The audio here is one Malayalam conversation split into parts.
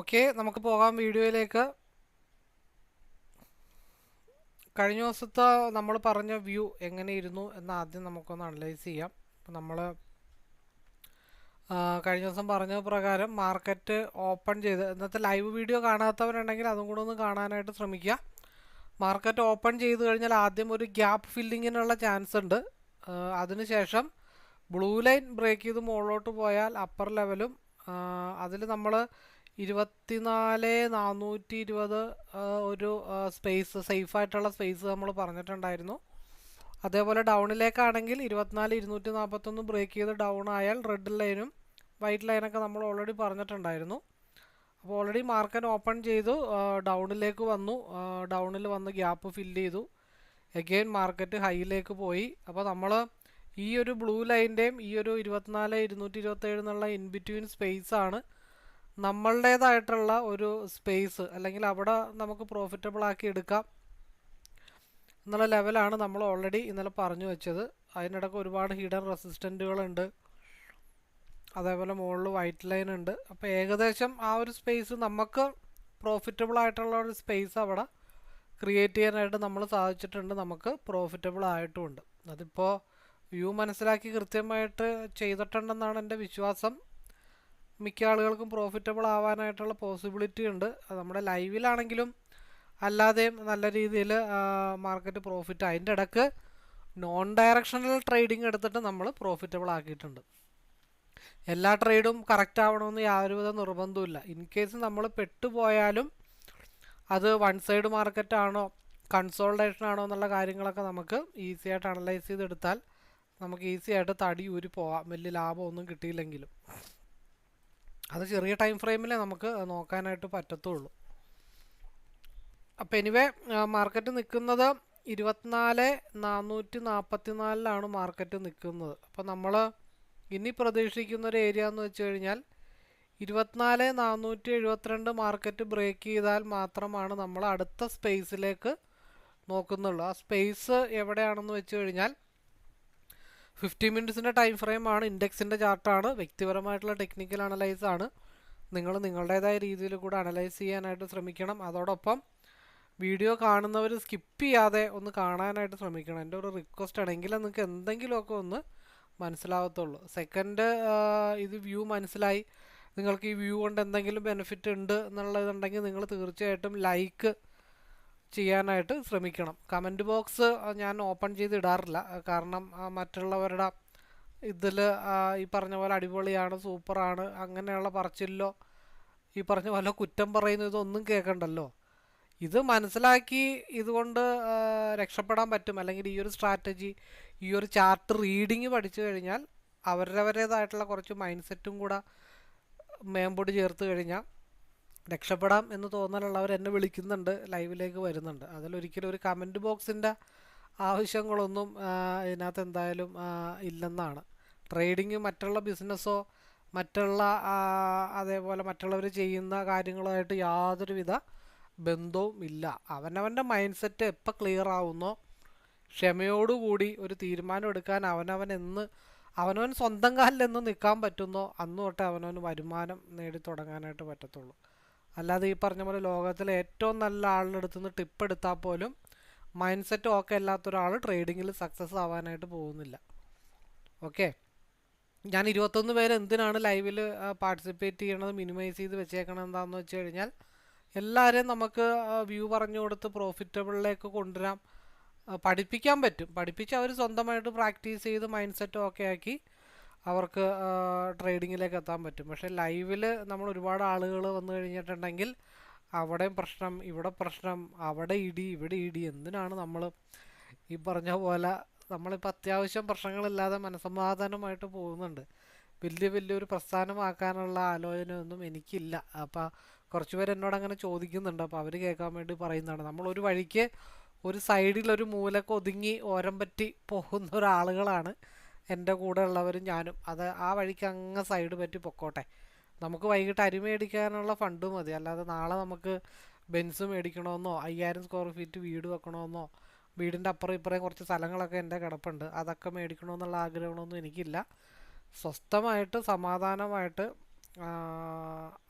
ഓക്കെ നമുക്ക് പോകാം വീഡിയോയിലേക്ക്. കഴിഞ്ഞ ദിവസത്തെ നമ്മൾ പറഞ്ഞ വ്യൂ എങ്ങനെ ഇരുന്നു എന്ന് ആദ്യം നമുക്കൊന്ന് അനലൈസ് ചെയ്യാം. നമ്മൾ കഴിഞ്ഞ ദിവസം പറഞ്ഞ പ്രകാരം മാർക്കറ്റ് ഓപ്പൺ ചെയ്ത് ഇന്നത്തെ ലൈവ് വീഡിയോ കാണാത്തവരുണ്ടെങ്കിൽ അതും കൂടെ ഒന്ന് കാണാനായിട്ട് ശ്രമിക്കുക. മാർക്കറ്റ് ഓപ്പൺ ചെയ്ത് കഴിഞ്ഞാൽ ആദ്യം ഒരു ഗ്യാപ്പ് ഫില്ലിങ്ങിനുള്ള ചാൻസ് ഉണ്ട്. അതിനുശേഷം ബ്ലൂ ലൈൻ ബ്രേക്ക് ചെയ്ത് മുകളിലോട്ട് പോയാൽ അപ്പർ ലെവലും അതിൽ നമ്മൾ ഇരുപത്തിനാല് നാനൂറ്റി ഇരുപത് ഒരു സ്പേസ് സേഫായിട്ടുള്ള സ്പേസ് നമ്മൾ പറഞ്ഞിട്ടുണ്ടായിരുന്നു. അതേപോലെ ഡൗണിലേക്കാണെങ്കിൽ ഇരുപത്തിനാല് ഇരുന്നൂറ്റി നാൽപ്പത്തൊന്ന് ബ്രേക്ക് ചെയ്ത് ഡൗൺ ആയാൽ റെഡ് ലൈനും വൈറ്റ് ലൈനൊക്കെ നമ്മൾ ഓൾറെഡി പറഞ്ഞിട്ടുണ്ടായിരുന്നു. അപ്പോൾ ഓൾറെഡി മാർക്കറ്റ് ഓപ്പൺ ചെയ്തു ഡൗണിലേക്ക് വന്നു. ഡൗണിൽ വന്ന് ഗ്യാപ്പ് ഫില്ല് ചെയ്തു. എഗെയിൻ മാർക്കറ്റ് ഹൈയിലേക്ക് പോയി. അപ്പോൾ നമ്മൾ ഈ ഒരു ബ്ലൂ ലൈന്റെയും ഈ ഒരു ഇരുപത്തിനാല് ഇരുന്നൂറ്റി ഇരുപത്തേഴ് എന്നുള്ള ഇൻബിറ്റ്വീൻ സ്പേസ് ആണ് നമ്മളുടേതായിട്ടുള്ള ഒരു സ്പേസ് അല്ലെങ്കിൽ അവിടെ നമുക്ക് പ്രോഫിറ്റബിൾ ആക്കി എടുക്കാം എന്നുള്ള ലെവലാണ് നമ്മൾ ഓൾറെഡി ഇന്നലെ പറഞ്ഞു വെച്ചത്. അതിനിടയ്ക്ക് ഒരുപാട് ഹിഡൻ റെസിസ്റ്റന്റുകളുണ്ട് അതേപോലെ മുകളിൽ വൈറ്റ് ലൈൻ ഉണ്ട്. അപ്പോൾ ഏകദേശം ആ ഒരു സ്പേസ് നമുക്ക് പ്രോഫിറ്റബിൾ ആയിട്ടുള്ള ഒരു സ്പേസ് അവിടെ ക്രിയേറ്റ് ചെയ്യാനായിട്ട് നമ്മൾ സാധിച്ചിട്ടുണ്ട്. നമുക്ക് പ്രോഫിറ്റബിൾ ആയിട്ടുമുണ്ട്. അതിപ്പോൾ വ്യൂ മനസ്സിലാക്കി കൃത്യമായിട്ട് ചെയ്തിട്ടുണ്ടെന്നാണ് എന്റെ വിശ്വാസം. മിക്ക ആളുകൾക്കും പ്രോഫിറ്റബിൾ ആവാനായിട്ടുള്ള പോസിബിലിറ്റി ഉണ്ട്. നമ്മുടെ ലൈവിലാണെങ്കിലും അല്ലാതെയും നല്ല രീതിയിൽ മാർക്കറ്റ് പ്രോഫിറ്റ് അതിന്റെ ഇടയ്ക്ക് നോൺ ഡയറക്ഷണൽ ട്രേഡിംഗ് എടുത്തിട്ട് നമ്മൾ പ്രോഫിറ്റബിൾ ആക്കിയിട്ടുണ്ട്. എല്ലാ ട്രേഡും കറക്റ്റ് ആവണമെന്ന് യാതൊരുവിധ നിർബന്ധമില്ല ഇൻ കേസ് നമ്മൾ പെട്ടുപോയാലും അത് വൺ സൈഡ് മാർക്കറ്റാണോ കൺസോൾട്ടേഷൻ ആണോ എന്നുള്ള കാര്യങ്ങളൊക്കെ നമുക്ക് ഈസി ആയിട്ട് അനലൈസ് ചെയ്തെടുത്താൽ നമുക്ക് ഈസി ആയിട്ട് തടി ഊരി പോവാം. വലിയ ലാഭമൊന്നും കിട്ടിയില്ലെങ്കിലും. അത് ചെറിയ ടൈം ഫ്രെയിമിലേ നമുക്ക് നോക്കാനായിട്ട് പറ്റത്തുള്ളൂ. അപ്പോൾ എനിവേ മാർക്കറ്റ് നിൽക്കുന്നത് ഇരുപത്തിനാല് നാനൂറ്റി നാൽപ്പത്തി നാലിലാണ് മാർക്കറ്റ് നിൽക്കുന്നത്. അപ്പോൾ നമ്മൾ ഇനി പ്രതീക്ഷിക്കുന്ന ഒരു ഏരിയ എന്ന് വെച്ച് കഴിഞ്ഞാൽ ഇരുപത്തിനാല് നാനൂറ്റി എഴുപത്തിരണ്ട് മാർക്കറ്റ് ബ്രേക്ക് ചെയ്താൽ മാത്രമാണ് നമ്മൾ അടുത്ത സ്പേസിലേക്ക് നോക്കുന്നുള്ളൂ. ആ സ്പേസ് എവിടെയാണെന്ന് വെച്ച് കഴിഞ്ഞാൽ ഫിഫ്റ്റി മിനിറ്റ്സിന്റെ ടൈം ഫ്രെയിമാണ് ഇൻഡെക്സിന്റെ ചാർട്ടാണ് വ്യക്തിപരമായിട്ടുള്ള ടെക്നിക്കൽ അനലൈസ് ആണ്. നിങ്ങൾ നിങ്ങളുടേതായ രീതിയിൽ കൂടെ അനലൈസ് ചെയ്യാനായിട്ട് ശ്രമിക്കണം. അതോടൊപ്പം വീഡിയോ കാണുന്നവർ സ്കിപ്പ് ചെയ്യാതെ ഒന്ന് കാണാനായിട്ട് ശ്രമിക്കണം. എന്റെ ഒരു റിക്വസ്റ്റ് ആണ് എങ്കിലും നിങ്ങൾക്ക് എന്തെങ്കിലുമൊക്കെ ഒന്ന് മനസ്സിലാവത്തുള്ളൂ. സെക്കൻഡ് ഇത് വ്യൂ മനസ്സിലായി. നിങ്ങൾക്ക് ഈ വ്യൂ കൊണ്ട് എന്തെങ്കിലും ബെനിഫിറ്റ് ഉണ്ട് എന്നുള്ളതുണ്ടെങ്കിൽ നിങ്ങൾ തീർച്ചയായിട്ടും ലൈക്ക് ചെയ്യാനായിട്ട് ശ്രമിക്കണം. കമന്റ് ബോക്സ് ഞാൻ ഓപ്പൺ ചെയ്ത് ഇടാറില്ല കാരണം മറ്റുള്ളവരുടെ ഇതിൽ ഈ പറഞ്ഞ പോലെ അടിപൊളിയാണ് സൂപ്പറാണ് അങ്ങനെയുള്ള പറച്ചിലോ ഈ പറഞ്ഞ പോലെ കുറ്റം പറയുന്ന ഇതൊന്നും കേൾക്കണ്ടല്ലോ. ഇത് മനസ്സിലാക്കി ഇതുകൊണ്ട് രക്ഷപ്പെടാൻ പറ്റും. അല്ലെങ്കിൽ ഈ ഒരു സ്ട്രാറ്റജി ഈ ഒരു ചാർട്ട് റീഡിങ് പഠിച്ചു കഴിഞ്ഞാൽ അവരവരേതായിട്ടുള്ള കുറച്ച് മൈൻഡ് സെറ്റും കൂടെ മേമ്പൊടി ചേർത്ത് കഴിഞ്ഞാൽ രക്ഷപ്പെടാം എന്ന് തോന്നലുള്ളവർ എന്നെ വിളിക്കുന്നുണ്ട് ലൈവിലേക്ക് വരുന്നുണ്ട്. അതിലൊരിക്കലും ഒരു കമന്റ് ബോക്സിന്റെ ആവശ്യങ്ങളൊന്നും ഇതിനകത്ത് എന്തായാലും ഇല്ലെന്നാണ്. ട്രേഡിങ് മറ്റുള്ള ബിസിനസ്സോ മറ്റുള്ള അതേപോലെ മറ്റുള്ളവർ ചെയ്യുന്ന കാര്യങ്ങളുമായിട്ട് യാതൊരുവിധ ബന്ധവും ഇല്ല. അവനവന്റെ മൈൻഡ് സെറ്റ് എപ്പോൾ ക്ലിയർ ആവുന്നോ ക്ഷമയോടുകൂടി ഒരു തീരുമാനം എടുക്കാൻ അവനവൻ എന്ന് അവനവൻ സ്വന്തം കാലിൽ നിൽക്കാൻ പറ്റുന്നോ അന്ന് തൊട്ടേ അവനവന് വരുമാനം നേടി തുടങ്ങാനായിട്ട് പറ്റത്തുള്ളൂ. അല്ലാതെ ഈ പറഞ്ഞ പോലെ ലോകത്തിലെ ഏറ്റവും നല്ല ആളുടെ അടുത്ത് നിന്ന് ടിപ്പ് എടുത്താൽ പോലും മൈൻഡ് സെറ്റ് ഓക്കെ അല്ലാത്ത ഒരാൾ ട്രേഡിങ്ങിൽ സക്സസ് ആവാനായിട്ട് പോകുന്നില്ല. ഓക്കെ ഞാൻ ഇരുപത്തൊന്ന് പേര് എന്തിനാണ് ലൈവിൽ പാർട്ടിസിപ്പേറ്റ് ചെയ്യണത് മിനിമൈസ് ചെയ്ത് വെച്ചേക്കണം എന്താണെന്ന് വെച്ച് കഴിഞ്ഞാൽ എല്ലാവരെയും നമുക്ക് വ്യൂ പറഞ്ഞു കൊടുത്ത് പ്രോഫിറ്റബിളിലേക്ക് കൊണ്ടുവരാം. പഠിപ്പിക്കാൻ പറ്റും. പഠിപ്പിച്ച് അവർ സ്വന്തമായിട്ട് പ്രാക്ടീസ് ചെയ്ത് മൈൻഡ് സെറ്റ് ഓക്കെ ആക്കി അവർക്ക് ട്രേഡിങ്ങിലേക്ക് എത്താൻ പറ്റും. പക്ഷേ ലൈവിൽ നമ്മൾ ഒരുപാട് ആളുകൾ വന്നു കഴിഞ്ഞിട്ടുണ്ടെങ്കിൽ അവിടെയും പ്രശ്നം ഇവിടെ പ്രശ്നം അവിടെ ഇടി ഇവിടെ ഇടി എന്തിനാണ് നമ്മൾ ഈ പറഞ്ഞ പോലെ നമ്മളിപ്പോൾ അത്യാവശ്യം പ്രശ്നങ്ങളില്ലാതെ മനസമാധാനമായിട്ട് പോകുന്നുണ്ട്. വലിയ വലിയൊരു പ്രസ്ഥാനമാക്കാനുള്ള ആലോചനയൊന്നും എനിക്കില്ല. അപ്പോൾ കുറച്ച് പേര് എന്നോട് അങ്ങനെ ചോദിക്കുന്നുണ്ട്. അപ്പോൾ അവർ കേൾക്കാൻ വേണ്ടി പറയുന്നതാണ്. നമ്മളൊരു വഴിക്ക് ഒരു സൈഡിൽ ഒരു മൂലക്ക് ഒതുങ്ങി ഓരം പറ്റി പോകുന്ന ഒരാളുകളാണ് എന്റെ കൂടെ ഉള്ളവരും ഞാനും അത് ആ വഴിക്ക് അങ്ങ് സൈഡ് പറ്റി പൊക്കോട്ടെ. നമുക്ക് വൈകിട്ട് അരി മേടിക്കാനുള്ള ഫണ്ട് മതി. അല്ലാതെ നാളെ നമുക്ക് ബെൻസ് മേടിക്കണമെന്നോ അയ്യായിരം സ്ക്വയർ ഫീറ്റ് വീട് വെക്കണമെന്നോ വീടിന്റെ അപ്പുറം ഇപ്പുറം കുറച്ച് സ്ഥലങ്ങളൊക്കെ എന്റെ കിടപ്പുണ്ട്. അതൊക്കെ മേടിക്കണമെന്നുള്ള ആഗ്രഹങ്ങളൊന്നും എനിക്കില്ല. സ്വസ്ഥമായിട്ട് സമാധാനമായിട്ട്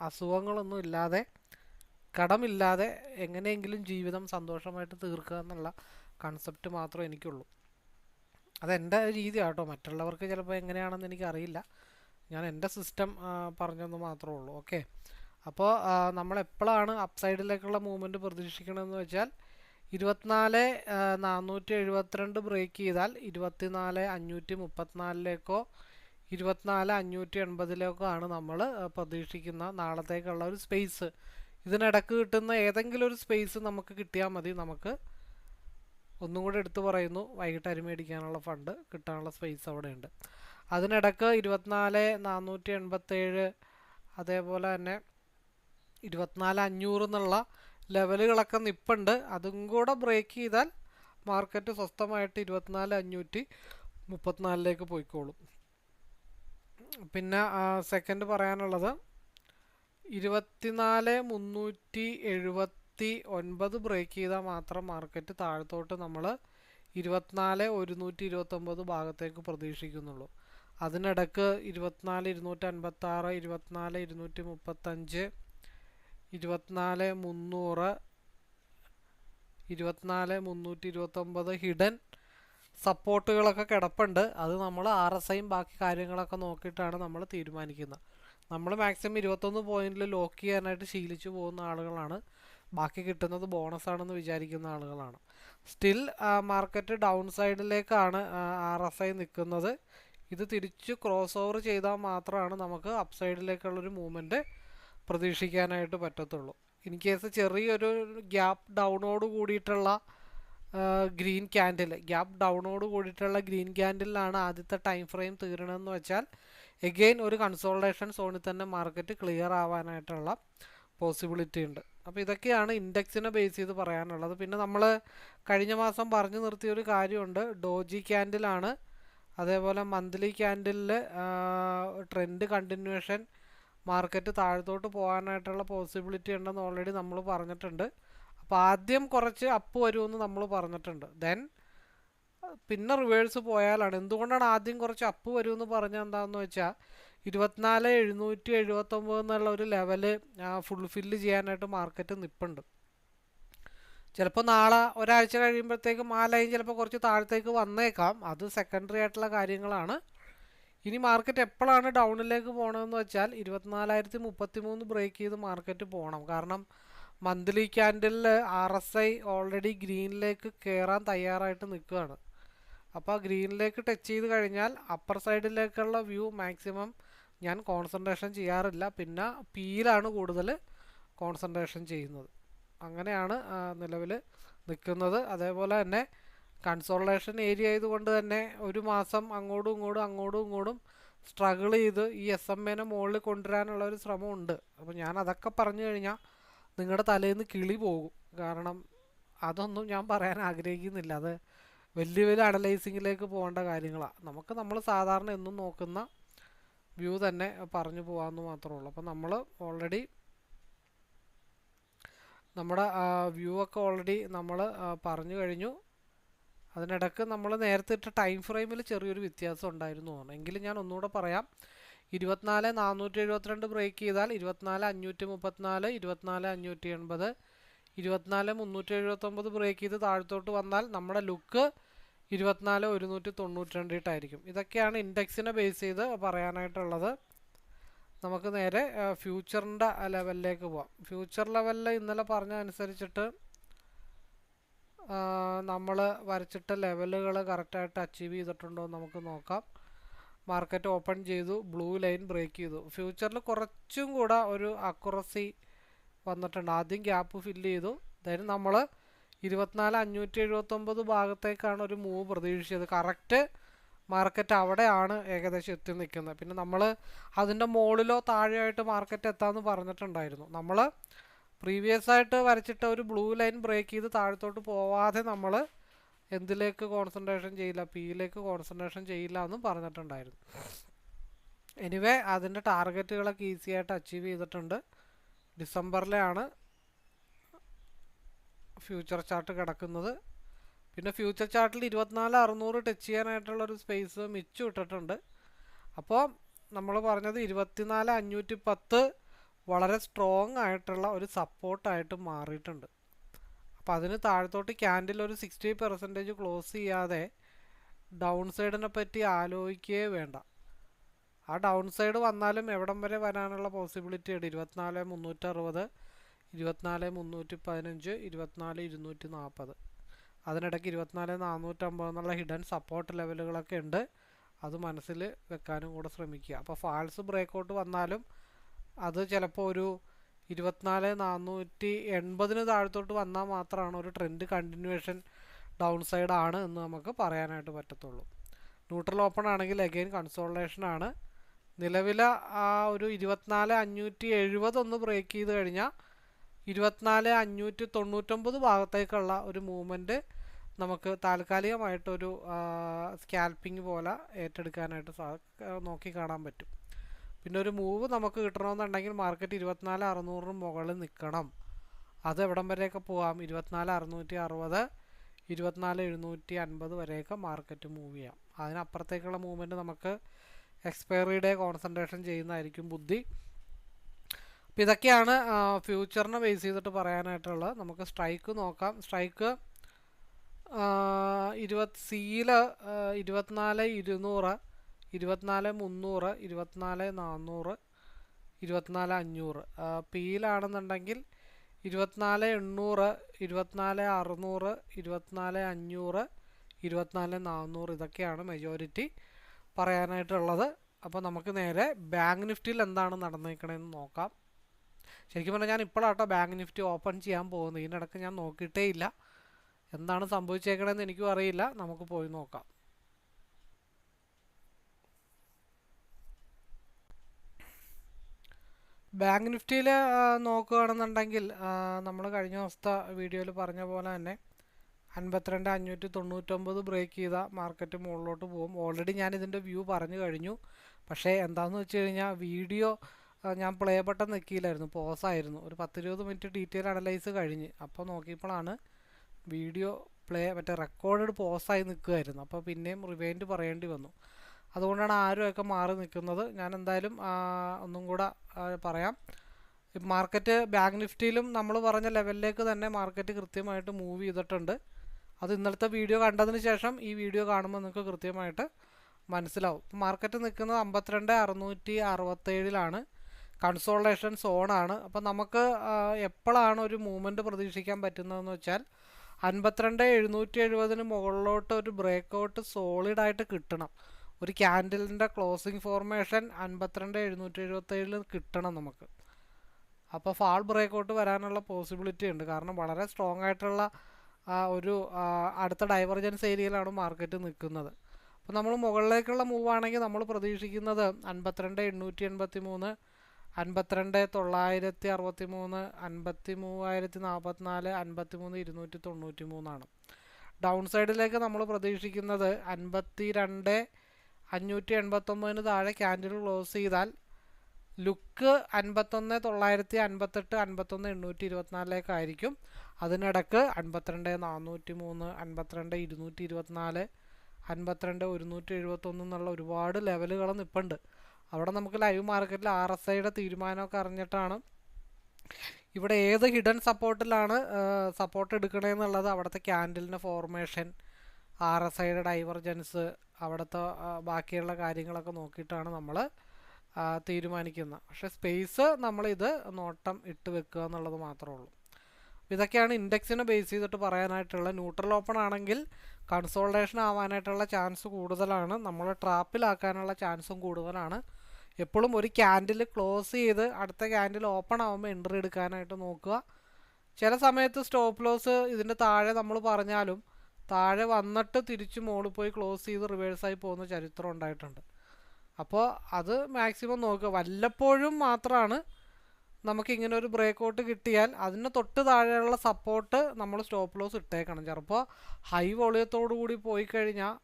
അസുഖങ്ങളൊന്നും ഇല്ലാതെ കടമില്ലാതെ എങ്ങനെയെങ്കിലും ജീവിതം സന്തോഷമായിട്ട് തീർക്കുക എന്നുള്ള കൺസെപ്റ്റ് മാത്രമേ എനിക്കുള്ളൂ. അതെന്റെ രീതി കേട്ടോ മറ്റുള്ളവർക്ക് ചിലപ്പോൾ എങ്ങനെയാണെന്ന് എനിക്കറിയില്ല. ഞാൻ എന്റെ സിസ്റ്റം പറഞ്ഞെന്ന് മാത്രമേ ഉള്ളൂ. ഓക്കെ. അപ്പോൾ നമ്മൾ എപ്പോഴാണ് അപ്സൈഡിലേക്കുള്ള മൂവ്മെന്റ് പ്രതീക്ഷിക്കണമെന്ന് വെച്ചാൽ ഇരുപത്തിനാല് നാനൂറ്റി എഴുപത്തിരണ്ട് ബ്രേക്ക് ചെയ്താൽ ഇരുപത്തിനാല് അഞ്ഞൂറ്റി മുപ്പത്തിനാലിലേക്കോ ഇരുപത്തിനാല് അഞ്ഞൂറ്റി എൺപതിലേക്കോ ആണ് നമ്മൾ പ്രതീക്ഷിക്കുന്ന നാളത്തേക്കുള്ള ഒരു സ്പേസ്. ഇതിനിടക്ക് കിട്ടുന്ന ഏതെങ്കിലും ഒരു സ്പേസ് നമുക്ക് കിട്ടിയാൽ മതി. നമുക്ക് ഒന്നും കൂടെ എടുത്തു പറയുന്നു. വൈകിട്ട് അരി മേടിക്കാനുള്ള ഫണ്ട് കിട്ടാനുള്ള സ്പേസ് അവിടെ ഉണ്ട് അതിനിടക്ക് ഇരുപത്തിനാല് നാനൂറ്റി എൺപത്തേഴ് അതേപോലെ തന്നെ ഇരുപത്തിനാല് അഞ്ഞൂറ് എന്നുള്ള ലെവലുകളൊക്കെ നിപ്പുണ്ട്. അതും കൂടെ ബ്രേക്ക് ചെയ്താൽ മാർക്കറ്റ് സ്വസ്ഥമായിട്ട് ഇരുപത്തിനാല് അഞ്ഞൂറ്റി മുപ്പത്തിനാലിലേക്ക് പോയിക്കോളും. പിന്നെ സെക്കൻഡ് പറയാനുള്ളത് ഇരുപത്തിനാല് മുന്നൂറ്റി എഴുപത്തി ഒൻപത് ബ്രേക്ക് ചെയ്താൽ മാത്രം മാർക്കറ്റ് താഴത്തോട്ട് നമ്മൾ ഇരുപത്തിനാല് ഒരുന്നൂറ്റി ഇരുപത്തൊമ്പത് ഭാഗത്തേക്ക് പ്രതീക്ഷിക്കുന്നുള്ളൂ. അതിനിടക്ക് ഇരുപത്തിനാല് ഇരുന്നൂറ്റി അൻപത്തി ആറ് ഇരുപത്തിനാല് ഇരുന്നൂറ്റി മുപ്പത്തഞ്ച് ഇരുപത്തിനാല് മുന്നൂറ് ഇരുപത്തിനാല് മുന്നൂറ്റി ഇരുപത്തൊമ്പത് ഹിഡൻ സപ്പോർട്ടുകളൊക്കെ കിടപ്പുണ്ട്. അത് നമ്മൾ ആർ എസ് ഐയും ബാക്കി കാര്യങ്ങളൊക്കെ നോക്കിയിട്ടാണ് നമ്മൾ തീരുമാനിക്കുന്നത്. നമ്മൾ മാക്സിമം ഇരുപത്തൊന്ന് പോയിന്റിൽ ലോക്ക് ചെയ്യാനായിട്ട് ശീലിച്ചു പോകുന്ന ആളുകളാണ്. ബാക്കി കിട്ടുന്നത് ബോണസ് ആണെന്ന് വിചാരിക്കുന്ന ആളുകളാണ്. സ്റ്റിൽ മാർക്കറ്റ് ഡൗൺ സൈഡിലേക്കാണ് ആർ എസ് ഐ നിൽക്കുന്നത് ഇത് തിരിച്ച് ക്രോസ് ഓവർ ചെയ്താൽ മാത്രമാണ് നമുക്ക് അപ് സൈഡിലേക്കുള്ളൊരു മൂവ്മെന്റ് പ്രതീക്ഷിക്കാനായിട്ട് പറ്റത്തുള്ളൂ. ഇൻ കേസ് ചെറിയൊരു ഗ്യാപ്പ് ഡൗണോട് കൂടിയിട്ടുള്ള ഗ്രീൻ ക്യാൻഡിൽ ഗ്യാപ്പ് ഡൗണോട് കൂടിയിട്ടുള്ള ഗ്രീൻ ക്യാൻഡിലാണ് ആദ്യത്തെ ടൈം ഫ്രെയിം തീരണമെന്ന് വെച്ചാൽ എഗെയിൻ ഒരു കൺസോൾട്ടേഷൻ സോണിൽ തന്നെ മാർക്കറ്റ് ക്ലിയർ ആവാനായിട്ടുള്ള പോസിബിലിറ്റി ഉണ്ട്. അപ്പോൾ ഇതൊക്കെയാണ് ഇൻഡെക്സിനെ ബേസ് ചെയ്ത് പറയാനുള്ളത്. പിന്നെ നമ്മൾ കഴിഞ്ഞ മാസം പറഞ്ഞു നിർത്തിയ ഒരു കാര്യമുണ്ട്. ഡോജി ക്യാൻഡിലാണ്. അതേപോലെ മന്ത്ലി ക്യാൻഡിലിൽ ട്രെൻഡ് കണ്ടിന്യൂഷൻ മാർക്കറ്റ് താഴത്തോട്ട് പോകാനായിട്ടുള്ള പോസിബിലിറ്റി ഉണ്ടെന്ന് ഓൾറെഡി നമ്മൾ പറഞ്ഞിട്ടുണ്ട്. അപ്പോൾ ആദ്യം കുറച്ച് അപ്പ് വരുമെന്ന് നമ്മൾ പറഞ്ഞിട്ടുണ്ട്. ദെൻ പിന്നെ റിവേഴ്സ് പോയാലാണ്. എന്തുകൊണ്ടാണ് ആദ്യം കുറച്ച് അപ്പ് വരുമെന്ന് പറഞ്ഞാൽ എന്താണെന്ന് വെച്ചാൽ ഇരുപത്തിനാല് എഴുന്നൂറ്റി എഴുപത്തൊമ്പത് എന്നുള്ള ഒരു ലെവൽ ഫുൾഫില്ല് ചെയ്യാനായിട്ട് മാർക്കറ്റ് നിൽപ്പുണ്ട് ചിലപ്പോൾ നാളെ ഒരാഴ്ച കഴിയുമ്പോഴത്തേക്കും ആ ലൈൻ ചിലപ്പോൾ കുറച്ച് താഴത്തേക്ക് വന്നേക്കാം. അത് സെക്കൻഡറി ആയിട്ടുള്ള കാര്യങ്ങളാണ്. ഇനി മാർക്കറ്റ് എപ്പോഴാണ് ഡൗണിലേക്ക് പോകണമെന്ന് വെച്ചാൽ ഇരുപത്തിനാലായിരത്തി മുപ്പത്തി മൂന്ന് ബ്രേക്ക് ചെയ്ത് മാർക്കറ്റ് പോകണം കാരണം മന്ത്ലി ക്യാൻഡലിൽ ആർ എസ് ഐ ഓൾറെഡി ഗ്രീനിലേക്ക് കയറാൻ തയ്യാറായിട്ട് നിൽക്കുകയാണ്. അപ്പോൾ ഗ്രീനിലേക്ക് ടച്ച് ചെയ്ത് കഴിഞ്ഞാൽ അപ്പർ സൈഡിലേക്കുള്ള വ്യൂ മാക്സിമം ഞാൻ കോൺസെൻട്രേഷൻ ചെയ്യാറില്ല. പിന്നെ പിയിലാണ് കൂടുതൽ കോൺസെൻട്രേഷൻ ചെയ്യുന്നത്. അങ്ങനെയാണ് നിലവിൽ നിൽക്കുന്നത്. അതേപോലെ തന്നെ കൺസോളേഷൻ ഏരിയ ആയതുകൊണ്ട് തന്നെ ഒരു മാസം അങ്ങോട്ടും ഇങ്ങോട്ടും അങ്ങോട്ടും ഇങ്ങോട്ടും സ്ട്രഗിൾ ചെയ്ത് ഈ എസ് എം എനെ മുകളിൽ കൊണ്ടുവരാനുള്ള ഒരു ശ്രമമുണ്ട്. അപ്പോൾ ഞാൻ അതൊക്കെ പറഞ്ഞു കഴിഞ്ഞാൽ നിങ്ങളുടെ തലേന്ന് കിളി പോകും. കാരണം അതൊന്നും ഞാൻ പറയാൻ ആഗ്രഹിക്കുന്നില്ല. അത് വലിയ വലിയ അനലൈസിങ്ങിലേക്ക് പോകേണ്ട കാര്യങ്ങളാണ് നമുക്ക് നമ്മൾ സാധാരണ എന്നും നോക്കുന്ന വ്യൂ തന്നെ പറഞ്ഞു പോകാമെന്ന് മാത്രമേ ഉള്ളൂ അപ്പോൾ നമ്മൾ ഓൾറെഡി നമ്മുടെ വ്യൂ ഒക്കെ ഓൾറെഡി നമ്മൾ പറഞ്ഞു കഴിഞ്ഞു. അതിനിടക്ക് നമ്മൾ നേരത്തെ ഇട്ട ടൈം ഫ്രെയിമിൽ ചെറിയൊരു വ്യത്യാസം ഉണ്ടായിരുന്നു എങ്കിലും ഞാൻ ഒന്നുകൂടെ പറയാം. ഇരുപത്തിനാല് നാനൂറ്റി എഴുപത്തിരണ്ട് ബ്രേക്ക് ചെയ്താൽ ഇരുപത്തിനാല് അഞ്ഞൂറ്റി മുപ്പത്തിനാല് ഇരുപത്തിനാല് അഞ്ഞൂറ്റി എൺപത് ഇരുപത്തിനാല് മുന്നൂറ്റി എഴുപത്തൊമ്പത് ബ്രേക്ക് ചെയ്ത് താഴത്തോട്ട് വന്നാൽ നമ്മുടെ ലുക്ക് ഇരുപത്തിനാല് ഒരുന്നൂറ്റി തൊണ്ണൂറ്റി രണ്ടിട്ടായിരിക്കും ഇതൊക്കെയാണ് ഇൻഡെക്സിനെ ബേസ് ചെയ്ത് പറയാനായിട്ടുള്ളത്. നമുക്ക് നേരെ ഫ്യൂച്ചറിന്റെ ലെവലിലേക്ക് പോവാം. ഫ്യൂച്ചർ ലെവലിൽ ഇന്നലെ പറഞ്ഞ അനുസരിച്ചിട്ട് നമ്മൾ വരച്ചിട്ട ലെവലുകൾ കറക്റ്റായിട്ട് അച്ചീവ് ചെയ്തിട്ടുണ്ടോ എന്ന് നമുക്ക് നോക്കാം. മാർക്കറ്റ് ഓപ്പൺ ചെയ്തു ബ്ലൂ ലൈൻ ബ്രേക്ക് ചെയ്തു. ഫ്യൂച്ചറിൽ കുറച്ചും കൂടെ ഒരു അക്കുറസി വന്നിട്ടുണ്ട്. ആദ്യം ഗ്യാപ്പ് ഫില്ല് ചെയ്തു. ദെൻ നമ്മൾ ഇരുപത്തിനാല് അഞ്ഞൂറ്റി എഴുപത്തൊമ്പത് ഭാഗത്തേക്കാണ് ഒരു മൂവ് പ്രതീക്ഷിച്ചത്. കറക്റ്റ് മാർക്കറ്റ് അവിടെയാണ് ഏകദേശം എത്തി നിൽക്കുന്നത്. പിന്നെ നമ്മൾ അതിന്റെ മുകളിലോ താഴെയായിട്ട് മാർക്കറ്റ് എത്താമെന്ന് പറഞ്ഞിട്ടുണ്ടായിരുന്നു. നമ്മൾ പ്രീവിയസ് ആയിട്ട് വരച്ചിട്ട് ഒരു ബ്ലൂ ലൈൻ ബ്രേക്ക് ചെയ്ത് താഴത്തോട്ട് പോവാതെ നമ്മൾ എന്തിലേക്ക് കോൺസെൻട്രേഷൻ ചെയ്യില്ല പിയിലേക്ക് കോൺസെൻട്രേഷൻ ചെയ്യില്ല എന്നും പറഞ്ഞിട്ടുണ്ടായിരുന്നു. എനിവേ അതിന്റെ ടാർഗറ്റുകളൊക്കെ ഈസി ആയിട്ട് അച്ചീവ് ചെയ്തിട്ടുണ്ട്. ഡിസംബറിലെയാണ് ഫ്യൂച്ചർ ചാർട്ട് കിടക്കുന്നത്. പിന്നെ ഫ്യൂച്ചർ ചാർട്ടിൽ ഇരുപത്തിനാല് അറുന്നൂറ് ടച്ച് ചെയ്യാനായിട്ടുള്ളൊരു സ്പേസ് മിച്ചു ഇട്ടിട്ടുണ്ട്. അപ്പോൾ നമ്മൾ പറഞ്ഞത് ഇരുപത്തിനാല് അഞ്ഞൂറ്റി പത്ത് വളരെ സ്ട്രോങ് ആയിട്ടുള്ള ഒരു സപ്പോർട്ടായിട്ട് മാറിയിട്ടുണ്ട്. അപ്പോൾ അതിന് താഴത്തോട്ട് ക്യാൻഡിൽ ഒരു സിക്സ്റ്റി പെർസെന്റേജ് ക്ലോസ് ചെയ്യാതെ ഡൗൺ സൈഡിനെ പറ്റി ആലോചിക്കുകയേ വേണ്ട. ആ ഡൗൺ സൈഡ് വന്നാലും എവിടം വരെ വരാനുള്ള പോസിബിലിറ്റി ഉണ്ട്? ഇരുപത്തിനാല് മുന്നൂറ്ററുപത് ഇരുപത്തിനാല് മുന്നൂറ്റി പതിനഞ്ച് ഇരുപത്തിനാല് ഇരുന്നൂറ്റി നാൽപ്പത് അതിനിടയ്ക്ക് ഇരുപത്തിനാല് നാനൂറ്റമ്പത് എന്നുള്ള ഹിഡൻ സപ്പോർട്ട് ലെവലുകളൊക്കെ ഉണ്ട്. അത് മനസ്സിൽ വെക്കാനും കൂടെ ശ്രമിക്കുക. അപ്പോൾ ഫാൾസ് ബ്രേക്കൗട്ട് വന്നാലും അത് ചിലപ്പോൾ ഒരു ഇരുപത്തിനാല് നാനൂറ്റി എൺപതിന് താഴത്തോട്ട് വന്നാൽ മാത്രമാണ് ഒരു ട്രെൻഡ് കണ്ടിന്യൂവേഷൻ ഡൗൺ സൈഡ് ആണ് എന്ന് നമുക്ക് പറയാനായിട്ട് പറ്റത്തുള്ളൂ. ന്യൂട്രൽ ഓപ്പൺ ആണെങ്കിൽ അഗെയിൻ കൺസോൾട്ടേഷൻ ആണ്. നിലവിലെ ആ ഒരു ഇരുപത്തിനാല് അഞ്ഞൂറ്റി എഴുപതൊന്ന് ബ്രേക്ക് ചെയ്ത് കഴിഞ്ഞാൽ ഇരുപത്തിനാല് അഞ്ഞൂറ്റി തൊണ്ണൂറ്റൊമ്പത് ഭാഗത്തേക്കുള്ള ഒരു മൂവ്മെന്റ് നമുക്ക് താൽക്കാലികമായിട്ടൊരു സ്കാൽപ്പിംഗ് പോലെ ഏറ്റെടുക്കാനായിട്ട് സാ നോക്കി കാണാൻ പറ്റും. പിന്നെ ഒരു മൂവ് നമുക്ക് കിട്ടണമെന്നുണ്ടെങ്കിൽ മാർക്കറ്റ് ഇരുപത്തിനാല് അറുന്നൂറിന് മുകളിൽ നിൽക്കണം. അത് എവിടം വരെയൊക്കെ പോകാം ഇരുപത്തിനാല് അറുന്നൂറ്റി അറുപത് ഇരുപത്തിനാല് എഴുന്നൂറ്റി അൻപത് വരെയൊക്കെ മാർക്കറ്റ് മൂവ് ചെയ്യാം. അതിനപ്പുറത്തേക്കുള്ള മൂവ്മെന്റ് നമുക്ക് എക്സ്പയറി ഡേ കോൺസെൻട്രേഷൻ ചെയ്യുന്നതായിരിക്കും ബുദ്ധി. അപ്പോൾ ഇതൊക്കെയാണ് ഫ്യൂച്ചറിനെ ബേസ് ചെയ്തിട്ട് പറയാനായിട്ടുള്ളത് നമുക്ക് സ്ട്രൈക്ക് നോക്കാം. സ്ട്രൈക്ക് ഇരുപത് സിയിൽ ഇരുപത്തിനാല് ഇരുന്നൂറ് ഇരുപത്തിനാല് മുന്നൂറ് ഇരുപത്തിനാല് നാന്നൂറ് ഇരുപത്തിനാല് അഞ്ഞൂറ്. പിയിലാണെന്നുണ്ടെങ്കിൽ ഇരുപത്തിനാല് എണ്ണൂറ് ഇരുപത്തിനാല് അറുന്നൂറ് ഇരുപത്തിനാല് അഞ്ഞൂറ് ഇരുപത്തിനാല് നാന്നൂറ് ഇതൊക്കെയാണ് മെജോറിറ്റി പറയാനായിട്ടുള്ളത്. അപ്പോൾ നമുക്ക് നേരെ ബാങ്ക് നിഫ്റ്റിയിൽ എന്താണ് നടന്നേക്കണേന്ന് നോക്കാം. ശരിക്കും പറഞ്ഞാൽ ഞാൻ ഇപ്പോഴാട്ടോ ബാങ്ക് നിഫ്റ്റി ഓപ്പൺ ചെയ്യാൻ പോകുന്നത്. ഇതിനിടയ്ക്ക് ഞാൻ നോക്കിയിട്ടേ ഇല്ല. എന്താണ് സംഭവിച്ചേക്കണമെന്ന് എനിക്കും അറിയില്ല. നമുക്ക് പോയി നോക്കാം. ബാങ്ക് നിഫ്റ്റിയിൽ നോക്കുകയാണെന്നുണ്ടെങ്കിൽ നമ്മൾ കഴിഞ്ഞ ദിവസത്തെ വീഡിയോയിൽ പറഞ്ഞ പോലെ തന്നെ അൻപത്തിരണ്ട് അഞ്ഞൂറ്റി തൊണ്ണൂറ്റൊമ്പത് ബ്രേക്ക് ചെയ്ത മാർക്കറ്റ് മുകളിലോട്ട് പോകും. ഓൾറെഡി ഞാൻ ഇതിന്റെ വ്യൂ പറഞ്ഞു കഴിഞ്ഞു. പക്ഷേ എന്താണെന്ന് വെച്ച് കഴിഞ്ഞാൽ വീഡിയോ ഞാൻ പ്ലേ ബട്ടൺ നിൽക്കിയില്ലായിരുന്നു പോസായിരുന്നു ഒരു പത്തിരുപത് മിനിറ്റ് ഡീറ്റെയിൽ അനലൈസ് കഴിഞ്ഞ്. അപ്പോൾ നോക്കിയപ്പോഴാണ് വീഡിയോ പ്ലേ മറ്റേ റെക്കോർഡ് പോസായി നിൽക്കുമായിരുന്നു അപ്പോൾ പിന്നെയും റിവൈൻഡ് പറയേണ്ടി വന്നു. അതുകൊണ്ടാണ് ആരുമൊക്കെ മാറി നിൽക്കുന്നത്. ഞാൻ എന്തായാലും ഒന്നും കൂടെ പറയാം. മാർക്കറ്റ് ബാങ്ക് നിഫ്റ്റിയിലും നമ്മൾ പറഞ്ഞ ലെവലിലേക്ക് തന്നെ മാർക്കറ്റ് കൃത്യമായിട്ട് മൂവ് ചെയ്തിട്ടുണ്ട്. അത് ഇന്നലത്തെ വീഡിയോ കണ്ടതിന് ശേഷം ഈ വീഡിയോ കാണുമ്പോൾ നിങ്ങൾക്ക് കൃത്യമായിട്ട് മനസ്സിലാവും. മാർക്കറ്റ് നിൽക്കുന്നത് അമ്പത്തിരണ്ട് അറുന്നൂറ്റി അറുപത്തേഴിലാണ്. കൺസോൾട്ടേഷൻ സോണാണ് അപ്പോൾ നമുക്ക് എപ്പോഴാണ് ഒരു മൂവ്മെന്റ് പ്രതീക്ഷിക്കാൻ പറ്റുന്നതെന്ന് വെച്ചാൽ അൻപത്തിരണ്ട് എഴുന്നൂറ്റി എഴുപതിന് മുകളിലോട്ട് ഒരു ബ്രേക്ക് ഔട്ട് സോളിഡായിട്ട് കിട്ടണം. ഒരു ക്യാൻഡിലിന്റെ ക്ലോസിങ് ഫോർമേഷൻ അൻപത്തിരണ്ട് എഴുന്നൂറ്റി എഴുപത്തേഴിൽ കിട്ടണം നമുക്ക്. അപ്പോൾ ഫാൾ ബ്രേക്ക് ഔട്ട് വരാനുള്ള പോസിബിലിറ്റി ഉണ്ട്. കാരണം വളരെ സ്ട്രോങ് ആയിട്ടുള്ള ഒരു അടുത്ത ഡൈവർജൻസ് ഏരിയയിലാണ് മാർക്കറ്റ് നിൽക്കുന്നത്. അപ്പോൾ നമ്മൾ മുകളിലേക്കുള്ള മൂവ് ആണെങ്കിൽ നമ്മൾ പ്രതീക്ഷിക്കുന്നത് അൻപത്തിരണ്ട് എണ്ണൂറ്റി എൺപത്തി മൂന്ന് അൻപത്തിരണ്ട് തൊള്ളായിരത്തി അറുപത്തി മൂന്ന് അൻപത്തി മൂവായിരത്തി നാൽപ്പത്തിനാല് അൻപത്തി മൂന്ന് ഇരുന്നൂറ്റി തൊണ്ണൂറ്റി മൂന്നാണ് ഡൗൺ സൈഡിലേക്ക് നമ്മൾ പ്രതീക്ഷിക്കുന്നത് അൻപത്തി രണ്ട് അഞ്ഞൂറ്റി എൺപത്തൊമ്പതിന് താഴെ ക്യാൻഡിൽ ക്ലോസ് ചെയ്താൽ ലുക്ക് അൻപത്തൊന്ന് തൊള്ളായിരത്തി അൻപത്തെട്ട് അൻപത്തൊന്ന് എണ്ണൂറ്റി ഇരുപത്തിനാലിലേക്കായിരിക്കും അതിനിടക്ക് അൻപത്തിരണ്ട് നാനൂറ്റി മൂന്ന് അൻപത്തിരണ്ട് ഇരുന്നൂറ്റി ഇരുപത്തിനാല് അൻപത്തിരണ്ട് ഒരുന്നൂറ്റി എഴുപത്തൊന്ന് എന്നുള്ള ഒരുപാട് ലെവലുകൾ നിൽപ്പുണ്ട് അവിടെ നമുക്ക് ലൈവ് മാർക്കറ്റിൽ ആർ എസ് ഐയുടെ തീരുമാനമൊക്കെ അറിഞ്ഞിട്ടാണ്. ഇവിടെ ഏത് ഹിഡൻ സപ്പോർട്ടിലാണ് സപ്പോർട്ട് എടുക്കണേന്നുള്ളത് അവിടുത്തെ ക്യാൻഡിലിന്റെ ഫോർമേഷൻ ആർ എസ് ഐയുടെ ഡൈവർജൻസ് അവിടുത്തെ ബാക്കിയുള്ള കാര്യങ്ങളൊക്കെ നോക്കിയിട്ടാണ് നമ്മൾ തീരുമാനിക്കുന്നത്. പക്ഷേ സ്പേസ് നമ്മളിത് നോട്ടം ഇട്ട് വെക്കുക എന്നുള്ളത് മാത്രമേ ഉള്ളൂ. ഇതൊക്കെയാണ് ഇൻഡെക്സിനെ ബേസ് ചെയ്തിട്ട് പറയാനായിട്ടുള്ള ന്യൂട്രൽ ഓപ്പൺ ആണെങ്കിൽ കൺസോൾട്ടേഷൻ ആവാനായിട്ടുള്ള ചാൻസ് കൂടുതലാണ്. നമ്മൾ ട്രാപ്പിലാക്കാനുള്ള ചാൻസും കൂടുതലാണ്. എപ്പോഴും ഒരു ക്യാൻഡിൽ ക്ലോസ് ചെയ്ത് അടുത്ത ക്യാൻഡിൽ ഓപ്പൺ ആകുമ്പോൾ എൻട്രി എടുക്കാനായിട്ട് നോക്കുക. ചില സമയത്ത് സ്റ്റോപ്പ് ലോസ് ഇതിന്റെ താഴെ നമ്മൾ പറഞ്ഞാലും താഴെ വന്നിട്ട് തിരിച്ച് മുകളിൽ പോയി ക്ലോസ് ചെയ്ത് റിവേഴ്സായി പോകുന്ന ചരിത്രം ഉണ്ടായിട്ടുണ്ട്. അപ്പോൾ അത് മാക്സിമം നോക്കുക. വല്ലപ്പോഴും മാത്രമാണ് നമുക്ക് ഇങ്ങനെ ഒരു ബ്രേക്ക് ഔട്ട് കിട്ടിയാൽ അതിന് തൊട്ട് താഴെയുള്ള സപ്പോർട്ട് നമ്മൾ സ്റ്റോപ്പ് ലോസ് ഇട്ടേക്കണം. ചിലപ്പോൾ ഹൈ വോളിയത്തോടു കൂടി പോയി കഴിഞ്ഞാൽ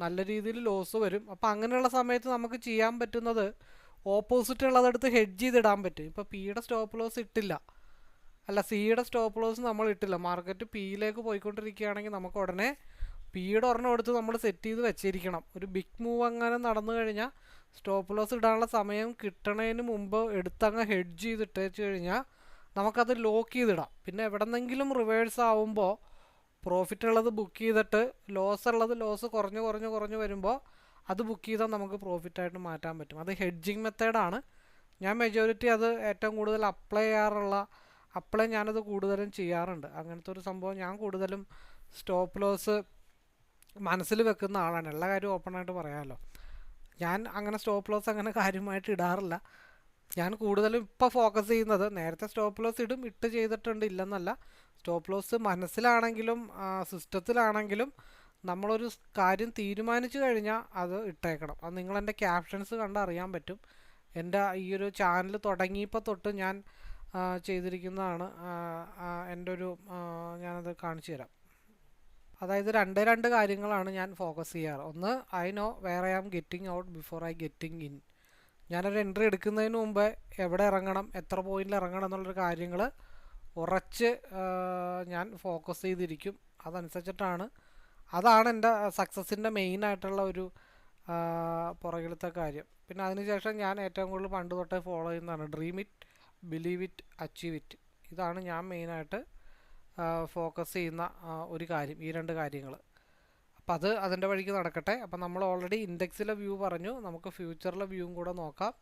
നല്ല രീതിയിൽ ലോസ് വരും. അപ്പോൾ അങ്ങനെയുള്ള സമയത്ത് നമുക്ക് ചെയ്യാൻ പറ്റുന്നത് ഓപ്പോസിറ്റ് ഉള്ളതെടുത്ത് ഹെഡ്ജ് ചെയ്തിടാൻ പറ്റും. ഇപ്പോൾ പിയുടെ സ്റ്റോപ്പ് ലോസ് ഇട്ടില്ല. അല്ല സിയുടെ സ്റ്റോപ്പ് ലോസ് നമ്മൾ ഇട്ടില്ല. മാർക്കറ്റ് പിയിലേക്ക് പോയിക്കൊണ്ടിരിക്കുകയാണെങ്കിൽ നമുക്ക് ഉടനെ പിയുടെ ഒരെണ്ണം എടുത്ത് നമ്മൾ സെറ്റ് ചെയ്ത് വെച്ചിരിക്കണം. ഒരു ബിഗ് മൂവ് അങ്ങനെ നടന്നു കഴിഞ്ഞാൽ സ്റ്റോപ്പ് ലോസ് ഇടാനുള്ള സമയം കിട്ടണതിന് മുമ്പ് എടുത്തങ്ങ് ഹെഡ്ജ് ചെയ്തിട്ട് ഇട്ടേച്ച് കഴിഞ്ഞാൽ നമുക്കത് ലോക്ക് ചെയ്തിടാം. പിന്നെ എവിടെന്നെങ്കിലും റിവേഴ്സ് ആവുമ്പോൾ പ്രോഫിറ്റ് ഉള്ളത് ബുക്ക് ചെയ്തിട്ട് ലോസ് ഉള്ളത് ലോസ് കുറഞ്ഞ് കുറഞ്ഞ് കുറഞ്ഞ് വരുമ്പോൾ അത് ബുക്ക് ചെയ്താൽ നമുക്ക് പ്രോഫിറ്റായിട്ട് മാറ്റാൻ പറ്റും. അത് ഹെഡ്ജിങ് മെത്തേഡാണ്. ഞാൻ മെജോറിറ്റി അത് ഏറ്റവും കൂടുതൽ അപ്ലൈ ചെയ്യാറുള്ള അപ്ലൈ ഞാനത് കൂടുതലും ചെയ്യാറുണ്ട്. അങ്ങനത്തെ ഒരു സംഭവം ഞാൻ കൂടുതലും സ്റ്റോപ്പ് ലോസ് മനസ്സിൽ വെക്കുന്ന ആളാണ്. എല്ലാ കാര്യവും ഓപ്പണായിട്ട് പറയാമല്ലോ ഞാൻ അങ്ങനെ സ്റ്റോപ്പ് ലോസ് അങ്ങനെ കാര്യമായിട്ട് ഇടാറില്ല. ഞാൻ കൂടുതലും ഇപ്പോൾ ഫോക്കസ് ചെയ്യുന്നത് നേരത്തെ സ്റ്റോപ്പ് ലോസ് ഇടും ഇട്ട് ചെയ്തിട്ടുണ്ട് ഇല്ലെന്നല്ല. സ്റ്റോപ്പ് ലോസ് മനസ്സിലാണെങ്കിലും സിസ്റ്റത്തിലാണെങ്കിലും നമ്മളൊരു കാര്യം തീരുമാനിച്ചു കഴിഞ്ഞാൽ അത് ഇട്ടേക്കണം. അത് നിങ്ങളെന്റെ ക്യാപ്ഷൻസ് കണ്ട് അറിയാൻ പറ്റും. എന്റെ ഈ ഒരു ചാനൽ തുടങ്ങിയപ്പോൾ തൊട്ട് ഞാൻ ചെയ്തിരിക്കുന്നതാണ് എന്റെ ഒരു ഞാനത് കാണിച്ചു തരാം. അതായത് രണ്ട് രണ്ട് കാര്യങ്ങളാണ് ഞാൻ ഫോക്കസ് ചെയ്യാറ്. ഒന്ന് I know where I am getting out before I getting in ഞാനൊരു എൻട്രി എടുക്കുന്നതിന് മുമ്പ് എവിടെ ഇറങ്ങണം എത്ര പോയിന്റിൽ ഇറങ്ങണം എന്നുള്ളൊരു കാര്യങ്ങൾ ഉറച്ച് ഞാൻ ഫോക്കസ് ചെയ്തിരിക്കും. അതനുസരിച്ചിട്ടാണ്. അതാണ് എന്റെ സക്സസിന്റെ മെയിനായിട്ടുള്ള ഒരു പുറകിലത്തെ കാര്യം. പിന്നെ അതിനുശേഷം ഞാൻ ഏറ്റവും കൂടുതൽ പണ്ട് തൊട്ടേ ഫോളോ ചെയ്യുന്നതാണ്. Dream it believe it achieve it ഇതാണ് ഞാൻ മെയിനായിട്ട് ഫോക്കസ് ചെയ്യുന്ന ഒരു കാര്യം ഈ രണ്ട് കാര്യങ്ങൾ. അപ്പം അത് അതിന്റെ വഴിക്ക് നടക്കട്ടെ. അപ്പം നമ്മൾ ഓൾറെഡി ഇൻഡെക്സിലെ വ്യൂ പറഞ്ഞു. നമുക്ക് ഫ്യൂച്ചറിലെ വ്യൂവും കൂടെ നോക്കാം.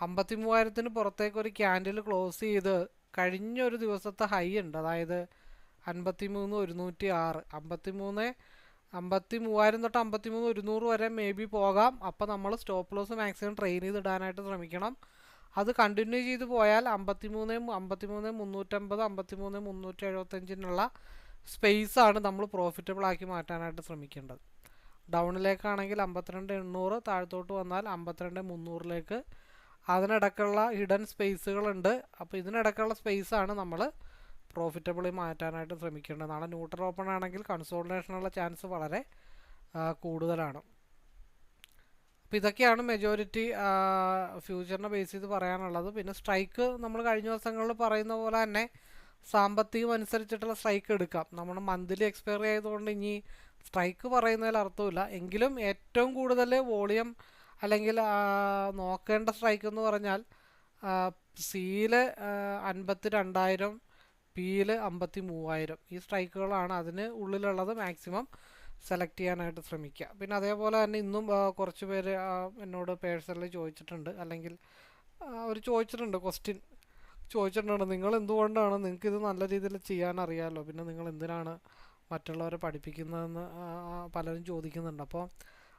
അമ്പത്തി മൂവായിരത്തിന് പുറത്തേക്ക് ഒരു ക്യാൻഡിൽ ക്ലോസ് ചെയ്ത് കഴിഞ്ഞ ഒരു ദിവസത്തെ ഹൈ ഉണ്ട്. അതായത് അൻപത്തി മൂന്ന് ഒരുന്നൂറ്റി ആറ് അമ്പത്തി മൂന്ന് അമ്പത്തി മൂവായിരം തൊട്ട് അമ്പത്തി മൂന്ന് ഒരുന്നൂറ് വരെ മേ ബി പോകാം. അപ്പോൾ നമ്മൾ സ്റ്റോപ്പ് ലോസ് മാക്സിമം ട്രെയിൻ ചെയ്ത് ഇടാനായിട്ട് ശ്രമിക്കണം. അത് കണ്ടിന്യൂ ചെയ്ത് പോയാൽ അമ്പത്തി മൂന്ന് അമ്പത്തി മൂന്ന് മുന്നൂറ്റമ്പത് അമ്പത്തി മൂന്ന് മുന്നൂറ്റി എഴുപത്തഞ്ചിനുള്ള സ്പേസാണ് നമ്മൾ പ്രോഫിറ്റബിൾ ആക്കി മാറ്റാനായിട്ട് ശ്രമിക്കേണ്ടത്. ഡൗണിലേക്കാണെങ്കിൽ അമ്പത്തിരണ്ട് എണ്ണൂറ് താഴത്തോട്ട് വന്നാൽ അമ്പത്തിരണ്ട് മുന്നൂറിലേക്ക് അതിനിടക്കുള്ള ഹിഡൻ സ്പേസുകളുണ്ട് അപ്പോൾ ഇതിനിടക്കുള്ള സ്പേസാണ് നമ്മൾ പ്രോഫിറ്റബിളി മാറ്റാനായിട്ട് നാളെ ന്യൂട്രൽ ഓപ്പൺ ആണെങ്കിൽ കൺസോൾട്ടേഷനുള്ള ചാൻസ് വളരെ കൂടുതലാണ്. അപ്പോൾ ഇതൊക്കെയാണ് മെജോറിറ്റി ഫ്യൂച്ചറിനെ ബേസ് ചെയ്ത് പറയാനുള്ളത്. പിന്നെ സ്ട്രൈക്ക് നമ്മൾ കഴിഞ്ഞ ദിവസങ്ങളിൽ പറയുന്ന പോലെ തന്നെ സാമ്പത്തികം അനുസരിച്ചിട്ടുള്ള സ്ട്രൈക്ക് എടുക്കാം. നമ്മൾ മന്ത്ലി എക്സ്പയറി ആയതുകൊണ്ട് ഇനി സ്ട്രൈക്ക് പറയുന്നതിൽ അർത്ഥമില്ല. എങ്കിലും ഏറ്റവും കൂടുതൽ വോളിയം അല്ലെങ്കിൽ നോക്കേണ്ട സ്ട്രൈക്ക് എന്ന് പറഞ്ഞാൽ സിയിൽ അൻപത്തി രണ്ടായിരം പിയിൽ അമ്പത്തി മൂവായിരം ഈ സ്ട്രൈക്കുകളാണ് അതിന് ഉള്ളിലുള്ളത് മാക്സിമം സെലക്ട് ചെയ്യാനായിട്ട് ശ്രമിക്കുക. പിന്നെ അതേപോലെ തന്നെ ഇന്നും കുറച്ച് പേര് എന്നോട് പേഴ്സണലി ചോദിച്ചിട്ടുണ്ട്. അല്ലെങ്കിൽ അവർ ചോദിച്ചിട്ടുണ്ട് ക്വസ്റ്റ്യൻ ചോദിച്ചിട്ടുണ്ട്. നിങ്ങൾ എന്തുകൊണ്ടാണ് നിങ്ങൾക്ക് ഇത് നല്ല രീതിയിൽ ചെയ്യാൻ അറിയാമല്ലോ പിന്നെ നിങ്ങൾ എന്തിനാണ് മറ്റുള്ളവരെ പഠിപ്പിക്കുന്നതെന്ന് പലരും ചോദിക്കുന്നുണ്ട്. അപ്പോൾ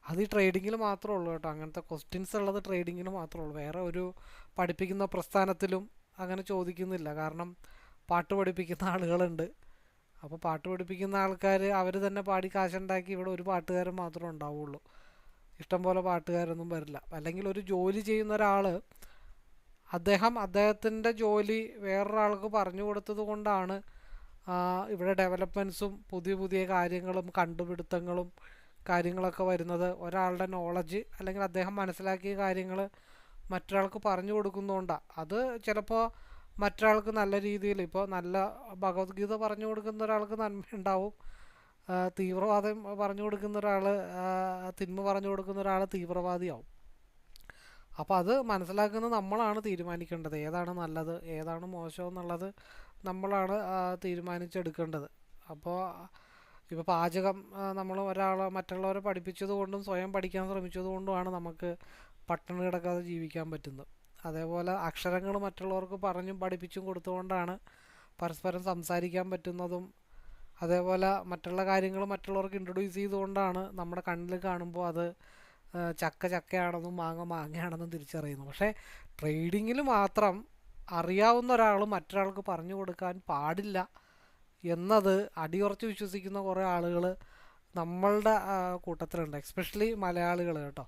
അത് ഈ ട്രേഡിങ്ങിൽ മാത്രമേ ഉള്ളൂ കേട്ടോ. അങ്ങനത്തെ ക്വസ്റ്റ്യൻസ് ഉള്ളത് ട്രേഡിങ്ങിന് മാത്രമേ ഉള്ളൂ. വേറെ ഒരു പഠിപ്പിക്കുന്ന പ്രസ്ഥാനത്തിലും അങ്ങനെ ചോദിക്കുന്നില്ല. കാരണം പാട്ട് പഠിപ്പിക്കുന്ന ആളുകളുണ്ട്. അപ്പോൾ പാട്ട് പഠിപ്പിക്കുന്ന ആൾക്കാർ അവർ തന്നെ പാടി കാശുണ്ടാക്കി ഇവിടെ ഒരു പാട്ടുകാരൻ മാത്രമേ ഉണ്ടാവുള്ളൂ. ഇഷ്ടംപോലെ പാട്ടുകാരൊന്നും വരില്ല. അല്ലെങ്കിൽ ഒരു ജോലി ചെയ്യുന്ന ഒരാൾ അദ്ദേഹം അദ്ദേഹത്തിന്റെ ജോലി വേറൊരാൾക്ക് പറഞ്ഞു കൊടുത്തത് കൊണ്ടാണ് ഇവിടെ ഡെവലപ്മെൻസും പുതിയ പുതിയ കാര്യങ്ങളും കണ്ടുപിടുത്തങ്ങളും കാര്യങ്ങളൊക്കെ വരുന്നത്. ഒരാളുടെ നോളജ് അല്ലെങ്കിൽ അദ്ദേഹം മനസ്സിലാക്കിയ കാര്യങ്ങൾ മറ്റൊരാൾക്ക് പറഞ്ഞു കൊടുക്കുന്നതുകൊണ്ടാണ് അത് ചിലപ്പോൾ മറ്റൊരാൾക്ക് നല്ല രീതിയിൽ ഇപ്പോൾ നല്ല ഭഗവത്ഗീത പറഞ്ഞു കൊടുക്കുന്ന ഒരാൾക്ക് നന്മയുണ്ടാവും. തീവ്രവാദം പറഞ്ഞു കൊടുക്കുന്ന ഒരാൾ തിന്മ പറഞ്ഞു കൊടുക്കുന്ന ഒരാൾ തീവ്രവാദിയാവും. അപ്പോൾ അത് മനസ്സിലാക്കുന്നത് നമ്മളാണ് തീരുമാനിക്കേണ്ടത്. ഏതാണ് നല്ലത് ഏതാണ് മോശം എന്നുള്ളത് നമ്മളാണ് തീരുമാനിച്ചെടുക്കേണ്ടത്. അപ്പോൾ ഇപ്പോൾ പാചകം നമ്മൾ ഒരാളെ മറ്റുള്ളവരെ പഠിപ്പിച്ചത് കൊണ്ടും സ്വയം പഠിക്കാൻ ശ്രമിച്ചത് കൊണ്ടുമാണ് നമുക്ക് പട്ടിണി കിടക്കാതെ ജീവിക്കാൻ പറ്റുന്നത്. അതേപോലെ അക്ഷരങ്ങൾ മറ്റുള്ളവർക്ക് പറഞ്ഞും പഠിപ്പിച്ചും കൊടുത്തുകൊണ്ടാണ് പരസ്പരം സംസാരിക്കാൻ പറ്റുന്നതും അതേപോലെ മറ്റുള്ള കാര്യങ്ങൾ മറ്റുള്ളവർക്ക് ഇൻട്രൊഡ്യൂസ് ചെയ്തുകൊണ്ടാണ് നമ്മുടെ കണ്ണിൽ കാണുമ്പോൾ അത് ചക്ക ചക്കയാണെന്നും മാങ്ങ മാങ്ങയാണെന്നും തിരിച്ചറിയുന്നു പക്ഷേ ട്രേഡിങ്ങിൽ മാത്രം അറിയാവുന്ന ഒരാൾ മറ്റൊരാൾക്ക് പറഞ്ഞു കൊടുക്കാൻ പാടില്ല. എന്നത് അടിയുറച്ച് വിശ്വസിക്കുന്ന കുറേ ആളുകൾ നമ്മളുടെ കൂട്ടത്തിലുണ്ട്. എക്സ്പെഷ്യലി മലയാളികൾ കേട്ടോ.